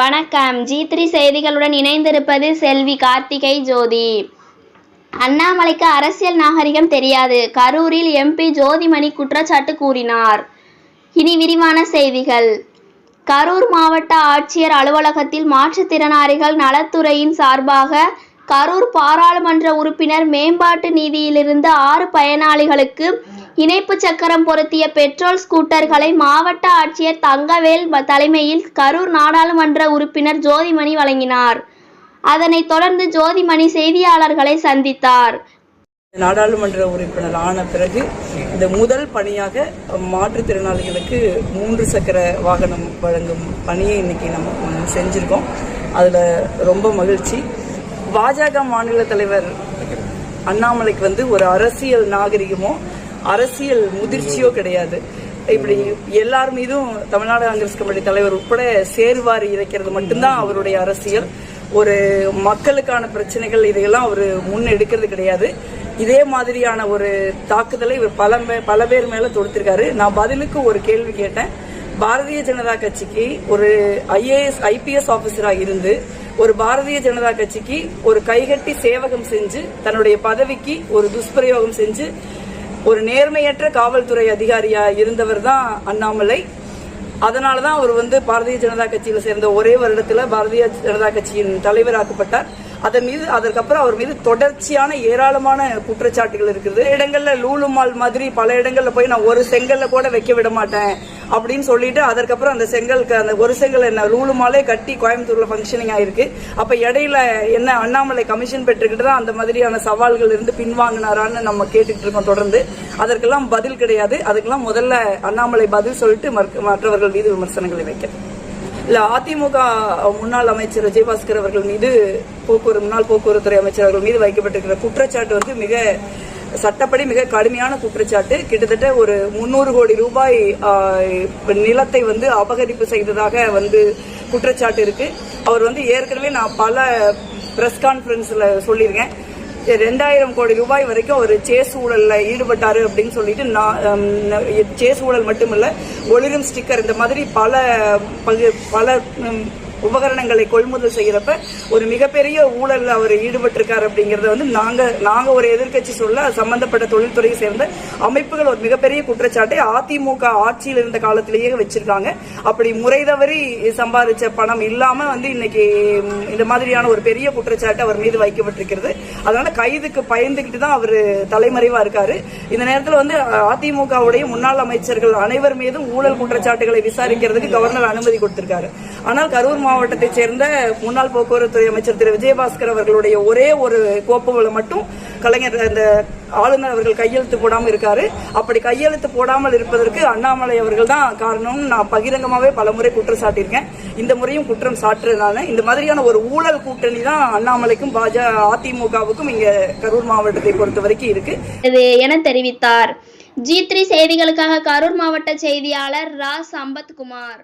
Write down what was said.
வணக்கம். G three செய்திகளுடன் இணைந்திருப்பது செல்வி கார்த்திகை ஜோதி. அண்ணாமலைக்கு அரசியல் நாகரிகம் தெரியாது. கரூரில் எம்பி ஜோதிமணி குற்றச்சாட்டு கூறினார். இனி விரிவான செய்திகள். கரூர் மாவட்ட ஆட்சியர் அலுவலகத்தில் மாற்றுத்திறனாளிகள் நலத்துறையின் சார்பாக கரூர் பாராளுமன்ற உறுப்பினர் மேம்பாட்டு நிதியிலிருந்து ஆறு பயனாளிகளுக்கு இணைப்பு சக்கரம் பொருத்திய பெட்ரோல் ஸ்கூட்டர்களை மாவட்ட ஆட்சியர் தங்கவேல் தலைமையில் கரூர் நாடாளுமன்ற உறுப்பினர் ஜோதிமணி வழங்கினார். அதனைத் தொடர்ந்து ஜோதிமணி செய்தியாளர்களை சந்தித்தார். நாடாளுமன்ற உறுப்பினர் ஆன பிறகு இந்த முதல் பணியாக மாற்றுத்திறனாளிகளுக்கு மூன்று சக்கர வாகனம் வழங்கும் பணியை இன்னைக்கு நம்ம செஞ்சிருக்கோம். அதில் ரொம்ப மகிழ்ச்சி. பாஜக மாநில தலைவர் அண்ணாமலைக்கு வந்து ஒரு அரசியல் நாகரிகமோ அரசியல் முதிர்ச்சியோ கிடையாது. இப்படி எல்லார் மீதும் தமிழ்நாடு காங்கிரஸ் கமிட்டி தலைவர் உட்பட சேர்வாரி இறைக்கிறது மட்டும்தான் அவருடைய அரசியல். ஒரு மக்களுக்கான பிரச்சனைகள் இதையெல்லாம் அவர் முன்னெடுக்கிறது கிடையாது. இதே மாதிரியான ஒரு தாக்குதலை இவர் பல மே- பல பேர் மேல தொடுத்திருக்காரு. நான் பதிலுக்கு ஒரு கேள்வி கேட்டேன். பாரதிய ஜனதா கட்சிக்கு ஒரு ஐஏஎஸ் ஐபிஎஸ் ஆபீசரா இருந்து ஒரு பாரதிய ஜனதா கட்சிக்கு ஒரு கைகட்டி சேவகம் செஞ்சு தன்னுடைய பதவிக்கு ஒரு துஷ்பிரயோகம் செஞ்சு ஒரு நேர்மையற்ற காவல்துறை அதிகாரியா இருந்தவர் தான் அண்ணாமலை. அதனால தான் அவர் வந்து பாரதிய ஜனதா கட்சியில் சேர்ந்த ஒரே வருடத்தில் பாரதிய ஜனதா கட்சியின் தலைவராக்கப்பட்டார். அதன் மீது அதற்கப்புறம் அவர் மீது தொடர்ச்சியான ஏராளமான குற்றச்சாட்டுகள் இருக்குது. இடங்கள்ல லூலுமால் மாதிரி பல இடங்கள்ல போய் நான் ஒரு செங்கல்ல கூட வைக்க விட மாட்டேன். அப்படின்னு சொல்லிட்டு அதற்கப்புறம் அந்த செங்கலுக்கு அந்த ஒரு செங்கல் என்ன லூலுமாலே கட்டி கோயம்புத்தூர்ல ஃபங்க்ஷனிங் ஆயிருக்கு. அப்ப இடையில என்ன அண்ணாமலை கமிஷன் பெற்றுக்கிட்டு தான் அந்த மாதிரியான சவால்கள் இருந்து பின்வாங்கினாரான்னு நம்ம கேட்டுக்கிட்டு இருக்கோம் தொடர்ந்து. அதற்கெல்லாம் பதில் கிடையாது. அதுக்கெல்லாம் முதல்ல அண்ணாமலை பதில் சொல்லிட்டு மற்ற- மற்றவர்கள் மீது விமர்சனங்களை வைக்கிறேன் இல்ல அதிமுக முன்னாள் அமைச்சர் விஜயபாஸ்கர் அவர்கள் மீது போக்குவரத்து முன்னாள் போக்குவரத்துறை அமைச்சர் அவர்கள் மீது வைக்கப்பட்டிருக்கிற குற்றச்சாட்டு வந்து மிக சட்டப்படி மிக கடுமையான குற்றச்சாட்டு. கிட்டத்தட்ட ஒரு முன்னூறு கோடி ரூபாய் நிலத்தை வந்து அபகரிப்பு செய்ததாக வந்து குற்றச்சாட்டு இருக்கு. அவர் வந்து ஏற்கனவே நான் பல பிரஸ் கான்ஃபரன்ஸ்ல சொல்லியிருக்கேன். ரெண்டாயிரம் கோடி ரூபாய் வரைக்கும் அவர் சேஸ் ஊழலில் ஈடுபட்டாரு அப்படின்னு சொல்லிட்டு நான், சேஸ் ஊழல் மட்டுமல்ல ஒளிரும் ஸ்டிக்கர் இந்த மாதிரி பல பகு- பல உபகரணங்களை கொள்முதல் செய்யறப்ப ஒரு மிகப்பெரிய ஊழல் அவர் ஈடுபட்டிருக்கார் அப்படிங்கறத வந்து நாங்க நாங்க ஒரு எதிர்க்கட்சி சொல்ல சம்பந்தப்பட்ட தொழில்துறையை சேர்ந்த அமைப்புகள் ஒரு மிகப்பெரிய குற்றச்சாட்டை அதிமுக ஆட்சியில் இருந்த காலத்திலேயே வச்சிருக்காங்க. அப்படி முறை தவறி சம்பாதிச்ச பணம் இல்லாம வந்து இன்னைக்கு இந்த மாதிரியான ஒரு பெரிய குற்றச்சாட்டு அவர் மீது வைக்கப்பட்டிருக்கிறது. அதனால கைதுக்கு பயந்துகிட்டு தான் அவர் தலைமறைவா இருக்காரு. இந்த நேரத்தில் வந்து அதிமுகவுடைய முன்னாள் அமைச்சர்கள் அனைவர் மீதும் ஊழல் குற்றச்சாட்டுகளை விசாரிக்கிறதுக்கு கவர்னர் அனுமதி கொடுத்திருக்காரு. ஆனால் கரூர் மாவட்டத்தைச் சேர்ந்த முன்னாள் போக்குவரத்துறை அமைச்சர் திரு விஜயபாஸ்கர் அவர்களுடைய ஒரே ஒரு கோப்புகளை மட்டும் கலைஞர் அந்த ஆளுநர் அவர்கள் கையெழுத்து போடாமல் இருக்காரு. அப்படி கையெழுத்து போடாமல் இருப்பதற்கு அண்ணாமலை அவர்கள் தான் காரணம்னு நான் பகிரங்கமாகவே பலமுறை குற்றம் சாட்டியிருக்கேன். இந்த முறையும் குற்றம் சாட்டுறதுனால இந்த மாதிரியான ஒரு ஊழல் கூட்டணி தான் அண்ணாமலைக்கும் பாஜக அதிமுகவுக்கும் இங்க கரூர் மாவட்டத்தை பொறுத்த வரைக்கும் இருக்கு. இது என தெரிவித்தார். ஜி த்ரீ செய்திகளுக்காக கரூர் மாவட்ட செய்தியாளர் ரா. சம்பத்குமார்.